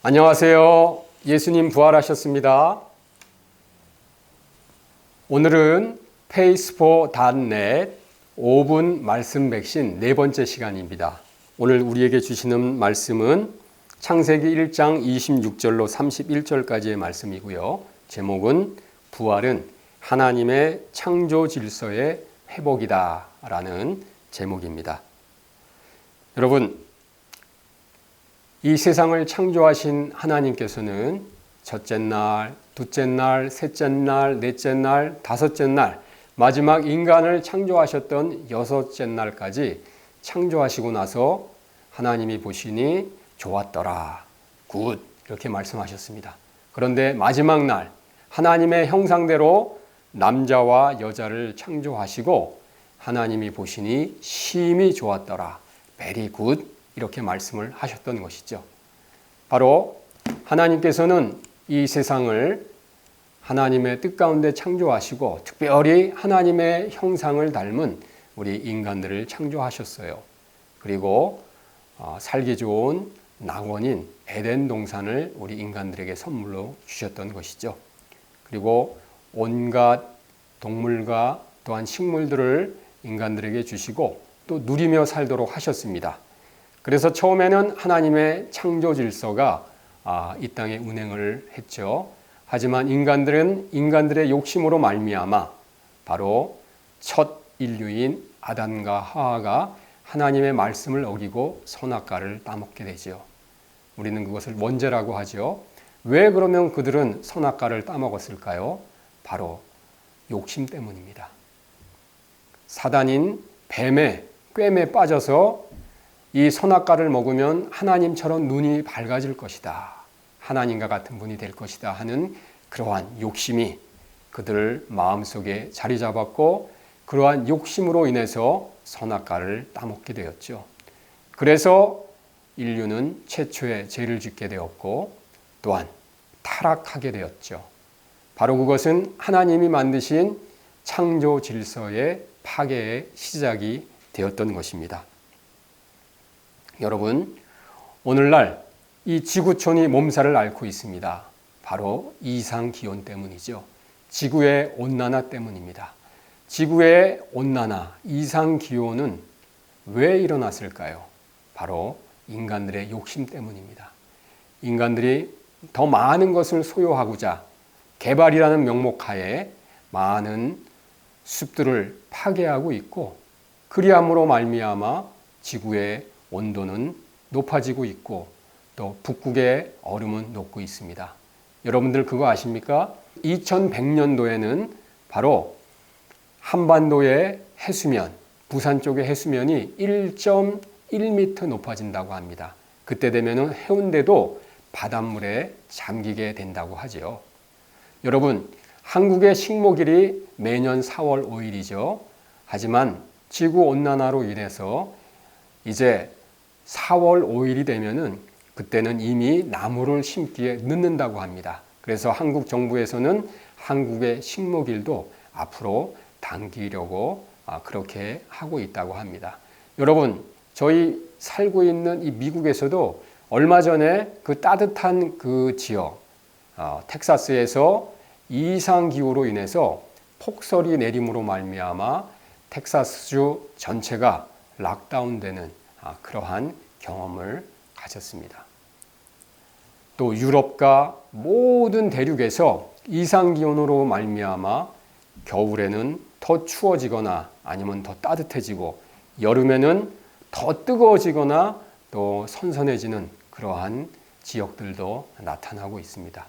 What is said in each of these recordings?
안녕하세요. 예수님 부활하셨습니다. 오늘은 페이스포.net 5분 말씀 백신 네 번째 시간입니다. 오늘 우리에게 주시는 말씀은 창세기 1장 26절로 31절까지의 말씀이고요. 제목은 부활은 하나님의 창조 질서의 회복이다 라는 제목입니다. 여러분, 이 세상을 창조하신 하나님께서는 첫째 날, 둘째 날, 셋째 날, 넷째 날, 다섯째 날, 마지막 인간을 창조하셨던 여섯째 날까지 창조하시고 나서 하나님이 보시니 좋았더라. 굿. 이렇게 말씀하셨습니다. 그런데 마지막 날, 하나님의 형상대로 남자와 여자를 창조하시고 하나님이 보시니 심히 좋았더라. 베리 굿. 이렇게 말씀을 하셨던 것이죠. 바로 하나님께서는 이 세상을 하나님의 뜻 가운데 창조하시고 특별히 하나님의 형상을 닮은 우리 인간들을 창조하셨어요. 그리고 살기 좋은 낙원인 에덴 동산을 우리 인간들에게 선물로 주셨던 것이죠. 그리고 온갖 동물과 또한 식물들을 인간들에게 주시고 또 누리며 살도록 하셨습니다. 그래서 처음에는 하나님의 창조 질서가 아, 이 땅에 운행을 했죠. 하지만 인간들은 인간들의 욕심으로 말미암아 바로 첫 인류인 아담과 하와가 하나님의 말씀을 어기고 선악과를 따먹게 되죠. 우리는 그것을 원죄라고 하죠. 왜 그러면 그들은 선악과를 따먹었을까요? 바로 욕심 때문입니다. 사단인 뱀의 꿰매 빠져서 이 선악과를 먹으면 하나님처럼 눈이 밝아질 것이다. 하나님과 같은 분이 될 것이다 하는 그러한 욕심이 그들 마음속에 자리 잡았고 그러한 욕심으로 인해서 선악과를 따먹게 되었죠. 그래서 인류는 최초의 죄를 짓게 되었고 또한 타락하게 되었죠. 바로 그것은 하나님이 만드신 창조 질서의 파괴의 시작이 되었던 것입니다. 여러분, 오늘날 이 지구촌이 몸살을 앓고 있습니다. 바로 이상 기온 때문이죠. 지구의 온난화 때문입니다. 지구의 온난화, 이상 기온은 왜 일어났을까요? 바로 인간들의 욕심 때문입니다. 인간들이 더 많은 것을 소유하고자 개발이라는 명목 하에 많은 숲들을 파괴하고 있고 그리함으로 말미암아 지구의 온도는 높아지고 있고 또 북극의 얼음은 녹고 있습니다. 여러분들 그거 아십니까? 2100년도에는 바로 한반도의 해수면, 부산 쪽의 해수면이 1.1m 높아진다고 합니다. 그때 되면 해운대도 바닷물에 잠기게 된다고 하지요. 여러분, 한국의 식목일이 매년 4월 5일이죠. 하지만 지구 온난화로 인해서 이제 4월 5일이 되면은 그때는 이미 나무를 심기에 늦는다고 합니다. 그래서 한국 정부에서는 한국의 식목일도 앞으로 당기려고 아, 그렇게 하고 있다고 합니다. 여러분, 저희 살고 있는 이 미국에서도 얼마 전에 그 따뜻한 그 지역, 어, 텍사스에서 이상 기후로 인해서 폭설이 내림으로 말미암아 텍사스주 전체가 락다운되는 아, 그러한 경험을 가졌습니다. 또 유럽과 모든 대륙에서 이상 기온으로 말미암아 겨울에는 더 추워지거나 아니면 더 따뜻해지고 여름에는 더 뜨거워지거나 또 선선해지는 그러한 지역들도 나타나고 있습니다.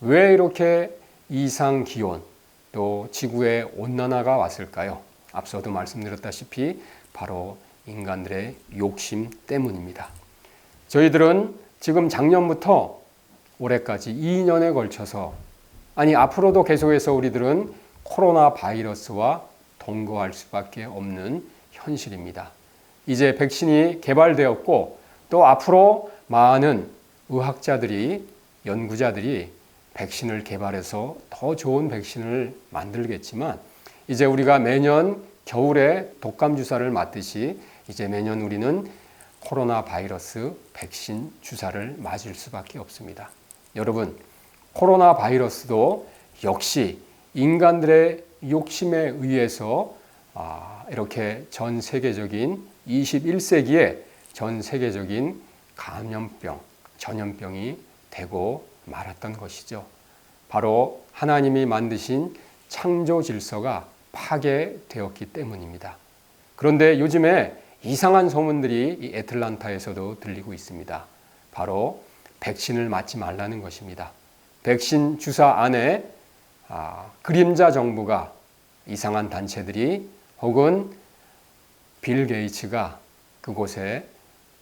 왜 이렇게 이상 기온 또 지구의 온난화가 왔을까요? 앞서도 말씀드렸다시피 바로 인간들의 욕심 때문입니다. 저희들은 지금 작년부터 올해까지 2년에 걸쳐서 아니 앞으로도 계속해서 우리들은 코로나 바이러스와 동거할 수밖에 없는 현실입니다. 이제 백신이 개발되었고 또 앞으로 많은 의학자들이 연구자들이 백신을 개발해서 더 좋은 백신을 만들겠지만 이제 우리가 매년 겨울에 독감 주사를 맞듯이 이제 매년 우리는 코로나 바이러스 백신 주사를 맞을 수밖에 없습니다. 여러분, 코로나 바이러스도 역시 인간들의 욕심에 의해서 아, 이렇게 전 세계적인 21세기에 전 세계적인 감염병, 전염병이 되고 말았던 것이죠. 바로 하나님이 만드신 창조 질서가 파괴되었기 때문입니다. 그런데 요즘에 이상한 소문들이 이 애틀란타에서도 들리고 있습니다. 바로 백신을 맞지 말라는 것입니다. 백신 주사 안에 아, 그림자 정부가 이상한 단체들이 혹은 빌 게이츠가 그곳에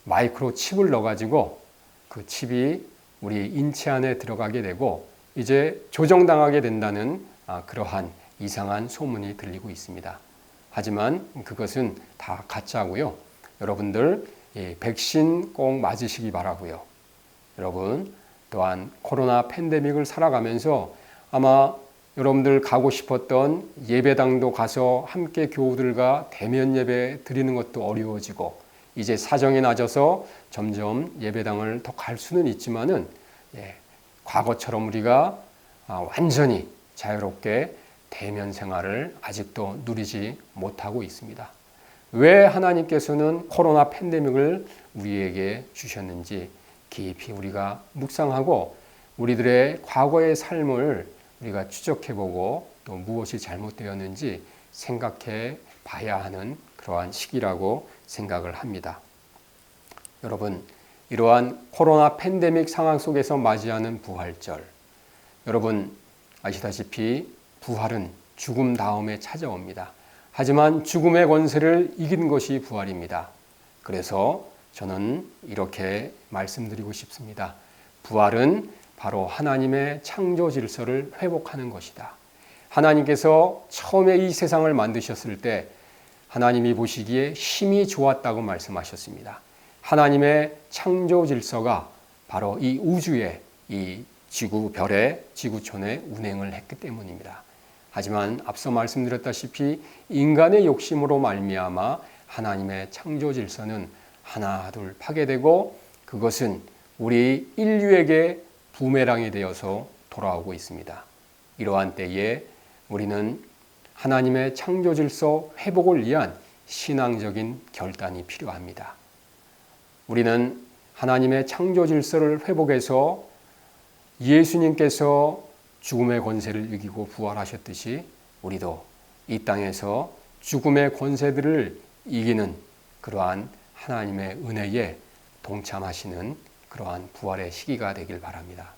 마이크로 칩을 넣어가지고 그 칩이 우리 인체 안에 들어가게 되고 이제 조정당하게 된다는 아, 그러한 이상한 소문이 들리고 있습니다. 하지만 그것은 다 가짜고요. 여러분들 백신 꼭 맞으시기 바라고요. 여러분 또한 코로나 팬데믹을 살아가면서 아마 여러분들 가고 싶었던 예배당도 가서 함께 교우들과 대면 예배 드리는 것도 어려워지고 이제 사정이 낮아서 점점 예배당을 더 갈 수는 있지만은 예, 과거처럼 우리가 아, 완전히 자유롭게 대면 생활을 아직도 누리지 못하고 있습니다. 왜 하나님께서는 코로나 팬데믹을 우리에게 주셨는지 깊이 우리가 묵상하고 우리들의 과거의 삶을 우리가 추적해보고 또 무엇이 잘못되었는지 생각해 봐야 하는 그러한 시기라고 생각을 합니다. 여러분, 이러한 코로나 팬데믹 상황 속에서 맞이하는 부활절. 여러분, 아시다시피 부활은 죽음 다음에 찾아옵니다. 하지만 죽음의 권세를 이긴 것이 부활입니다. 그래서 저는 이렇게 말씀드리고 싶습니다. 부활은 바로 하나님의 창조 질서를 회복하는 것이다. 하나님께서 처음에 이 세상을 만드셨을 때 하나님이 보시기에 힘이 좋았다고 말씀하셨습니다. 하나님의 창조 질서가 바로 이 우주의 이 지구 별의 지구촌에 운행을 했기 때문입니다. 하지만 앞서 말씀드렸다시피 인간의 욕심으로 말미암아 하나님의 창조 질서는 하나 둘 파괴되고 그것은 우리 인류에게 부메랑이 되어서 돌아오고 있습니다. 이러한 때에 우리는 하나님의 창조 질서 회복을 위한 신앙적인 결단이 필요합니다. 우리는 하나님의 창조 질서를 회복해서 예수님께서 죽음의 권세를 이기고 부활하셨듯이 우리도 이 땅에서 죽음의 권세들을 이기는 그러한 하나님의 은혜에 동참하시는 그러한 부활의 시기가 되길 바랍니다.